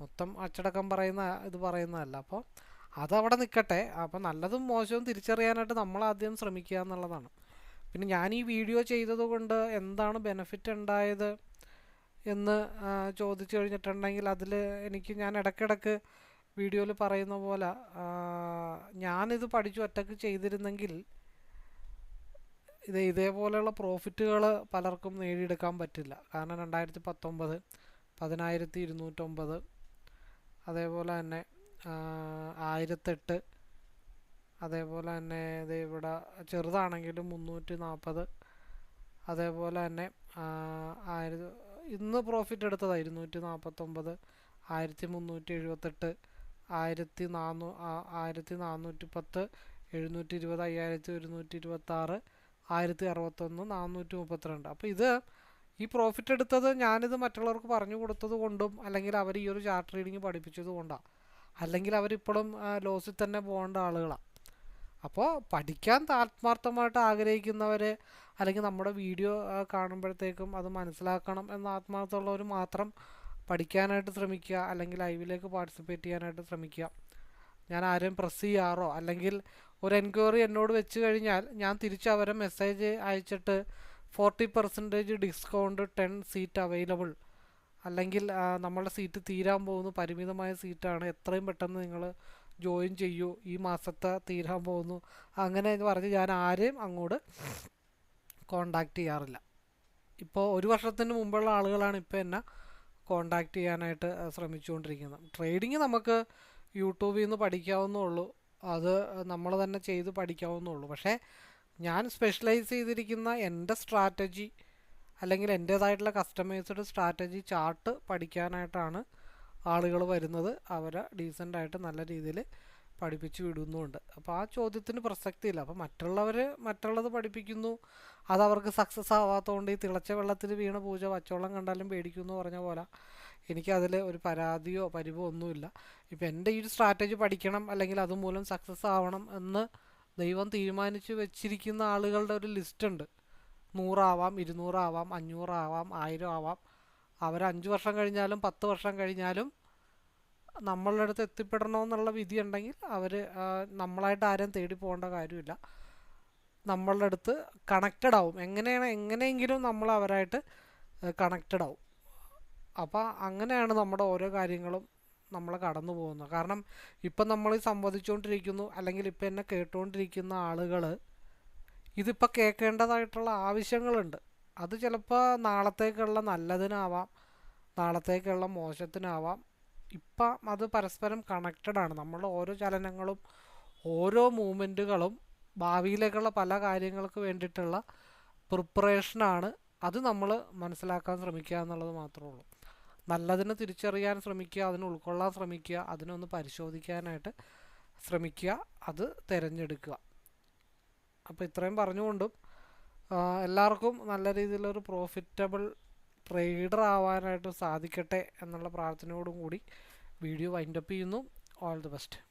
മൊത്തം അച്ചടക്കം പറയുന്ന ഇത് പറയുന്നതല്ല. അപ്പോൾ അതവിടെ നിൽക്കട്ടെ അപ്പോൾ നല്ലതും മോശവും തിരിച്ചറിയാനായിട്ട് നമ്മൾ ആദ്യം ശ്രമിക്കുക എന്നുള്ളതാണ്. പിന്നെ ഞാൻ ഈ വീഡിയോ ചെയ്തതുകൊണ്ട് എന്താണ് ബെനിഫിറ്റ് ഉണ്ടായത് എന്ന് ചോദിച്ചു കഴിഞ്ഞിട്ടുണ്ടെങ്കിൽ അതിൽ എനിക്ക് ഞാൻ ഇടയ്ക്കിടയ്ക്ക് വീഡിയോയിൽ പറയുന്ന പോലെ ഞാനിത് പഠിച്ചു ഒറ്റയ്ക്ക് ചെയ്തിരുന്നെങ്കിൽ ഇത് ഇതേപോലെയുള്ള പ്രോഫിറ്റുകൾ പലർക്കും നേടിയെടുക്കാൻ പറ്റില്ല. കാരണം രണ്ടായിരത്തി പത്തൊമ്പത് പതിനായിരത്തി ഇരുന്നൂറ്റൊമ്പത് അതേപോലെ തന്നെ ആയിരത്തെട്ട് അതേപോലെ തന്നെ ഇത് ഇവിടെ ചെറുതാണെങ്കിലും മുന്നൂറ്റി നാൽപ്പത് അതേപോലെ തന്നെ ആയിരത്തി ഇന്ന് പ്രോഫിറ്റ് എടുത്തതാണ് ഇരുന്നൂറ്റി നാൽപ്പത്തൊമ്പത് ആയിരത്തി മുന്നൂറ്റി എഴുപത്തെട്ട് ആയിരത്തി നാനൂ ആയിരത്തി നാനൂറ്റി പത്ത് എഴുന്നൂറ്റി ഇരുപത് അയ്യായിരത്തി ഒരുന്നൂറ്റി ഇരുപത്താറ് ആയിരത്തി അറുപത്തൊന്ന് നാനൂറ്റി മുപ്പത്തിരണ്ട് അപ്പോൾ ഇത് ഈ പ്രോഫിറ്റ് എടുത്തത് ഞാനിത് മറ്റുള്ളവർക്ക് പറഞ്ഞു കൊടുത്തത് കൊണ്ടും അല്ലെങ്കിൽ അവർ ഈ ഒരു ചാർട്ട് റീഡിങ് പഠിപ്പിച്ചത് കൊണ്ടാണ് അല്ലെങ്കിൽ അവരിപ്പോഴും ലോസിൽ തന്നെ പോകേണ്ട ആളുകളാണ് അപ്പോൾ പഠിക്കാൻ ആത്മാർത്ഥമായിട്ട് ആഗ്രഹിക്കുന്നവർ അല്ലെങ്കിൽ നമ്മുടെ വീഡിയോ കാണുമ്പോഴത്തേക്കും അത് മനസ്സിലാക്കണം എന്ന ആത്മാർത്ഥമുള്ളവർ മാത്രം പഠിക്കാനായിട്ട് ശ്രമിക്കുക. അല്ലെങ്കിൽ ലൈവിലേക്ക് പാർട്ടിസിപ്പേറ്റ് ചെയ്യാനായിട്ട് ശ്രമിക്കുക. ഞാൻ ആരെയും പ്രസ് ചെയ്യാറോ? അല്ലെങ്കിൽ ഒരു എൻക്വയറി എന്നോട് വെച്ച് കഴിഞ്ഞാൽ ഞാൻ തിരിച്ച് അവരെ മെസ്സേജ് അയച്ചിട്ട് forty percentage discount ten seat available അല്ലെങ്കിൽ നമ്മളുടെ സീറ്റ് തീരാൻ പോകുന്നു. പരിമിതമായ സീറ്റാണ് എത്രയും പെട്ടെന്ന് നിങ്ങൾ ജോയിൻ ചെയ്യൂ. ഈ മാസത്തെ തീരാൻ പോകുന്നു. അങ്ങനെ എന്ന് പറഞ്ഞ് ഞാൻ ആരെയും അങ്ങോട്ട് കോണ്ടാക്ട് ചെയ്യാറില്ല. ഇപ്പോൾ ഒരു വർഷത്തിന് മുമ്പുള്ള ആളുകളാണ് ഇപ്പോൾ എന്നെ കോണ്ടാക്ട് ചെയ്യാനായിട്ട് ശ്രമിച്ചുകൊണ്ടിരിക്കുന്നത്. ട്രേഡിങ് നമുക്ക് യൂട്യൂബിൽ നിന്ന് പഠിക്കാവുന്നുള്ളൂ അത് നമ്മൾ തന്നെ ചെയ്ത് പഠിക്കാവുന്നുള്ളൂ പക്ഷേ ഞാൻ സ്പെഷ്യലൈസ് ചെയ്തിരിക്കുന്ന എന്റെ സ്ട്രാറ്റജി അല്ലെങ്കിൽ എന്റേതായിട്ടുള്ള കസ്റ്റമൈസ്ഡ് സ്ട്രാറ്റജി ചാർട്ട് പഠിക്കാനായിട്ടാണ് ആളുകൾ വരുന്നത്. അവരെ ഡീസന്റായിട്ട് നല്ല രീതിയിൽ പഠിപ്പിച്ച് വിടുന്നുമുണ്ട് അപ്പോൾ ആ ചോദ്യത്തിന് പ്രസക്തിയില്ല. അപ്പോൾ മറ്റുള്ളവർ മറ്റുള്ളത് പഠിപ്പിക്കുന്നു. അത് അവർക്ക് സക്സസ് ആവാത്തതുകൊണ്ട് ഈ തിളച്ച വെള്ളത്തിൽ വീണ പൂജ വച്ചോളം കണ്ടാലും പേടിക്കുമെന്ന് പറഞ്ഞ പോലെ എനിക്കതിൽ ഒരു പരാതിയോ പരിവോ ഒന്നുമില്ല. ഇപ്പം എന്റെ ഈ ഒരു സ്ട്രാറ്റജി പഠിക്കണം അല്ലെങ്കിൽ അതുമൂലം സക്സസ് ആവണം എന്ന് ദൈവം തീരുമാനിച്ചു വെച്ചിരിക്കുന്ന ആളുകളുടെ ഒരു ലിസ്റ്റ് ഉണ്ട്. നൂറാവാം ഇരുന്നൂറാവാം അഞ്ഞൂറാവാം ആയിരം ആവാം അവർ അഞ്ച് വർഷം കഴിഞ്ഞാലും പത്ത് വർഷം കഴിഞ്ഞാലും നമ്മളുടെ അടുത്ത് എത്തിപ്പെടണമെന്നുള്ള വിധി ഉണ്ടെങ്കിൽ അവർ നമ്മളായിട്ട് ആരും തേടി പോകേണ്ട കാര്യമില്ല. നമ്മളുടെ അടുത്ത് കണക്റ്റഡ് ആവും. എങ്ങനെയാണ് എങ്ങനെയെങ്കിലും നമ്മൾ അവരായിട്ട് കണക്റ്റഡ് ആവും. അപ്പോൾ അങ്ങനെയാണ് നമ്മുടെ ഓരോ കാര്യങ്ങളും നമ്മൾ കടന്നു പോകുന്നത്. കാരണം ഇപ്പം നമ്മൾ സംവദിച്ചുകൊണ്ടിരിക്കുന്നു അല്ലെങ്കിൽ ഇപ്പം എന്നെ കേട്ടുകൊണ്ടിരിക്കുന്ന ആളുകൾ ഇതിപ്പോൾ കേൾക്കേണ്ടതായിട്ടുള്ള ആവശ്യങ്ങളുണ്ട്. അത് ചിലപ്പോൾ നാളത്തേക്കുള്ള നല്ലതിനാവാം നാളത്തേക്കുള്ള മോശത്തിനാവാം. ഇപ്പം അത് പരസ്പരം കണക്റ്റഡ് ആണ്. നമ്മളുടെ ഓരോ ചലനങ്ങളും ഓരോ മൂമെന്റുകളും ഭാവിയിലേക്കുള്ള പല കാര്യങ്ങൾക്ക് വേണ്ടിയിട്ടുള്ള പ്രിപ്പറേഷനാണ് അത് നമ്മൾ മനസ്സിലാക്കാൻ ശ്രമിക്കുക എന്നുള്ളത് മാത്രമേ ഉള്ളൂ. നല്ലതിനെ തിരിച്ചറിയാൻ ശ്രമിക്കുക അതിനെ ഉൾക്കൊള്ളാൻ ശ്രമിക്കുക അതിനൊന്ന് പരിശോധിക്കാനായിട്ട് ശ്രമിക്കുക അത് തിരഞ്ഞെടുക്കുക. അപ്പോൾ ഇത്രയും പറഞ്ഞുകൊണ്ടും എല്ലാവർക്കും നല്ല രീതിയിലൊരു പ്രോഫിറ്റബിൾ ട്രേഡർ ആവാനായിട്ട് സാധിക്കട്ടെ എന്നുള്ള പ്രാർത്ഥനയോടും കൂടി വീഡിയോ വൈൻഡപ്പ് ചെയ്യുന്നു. All the best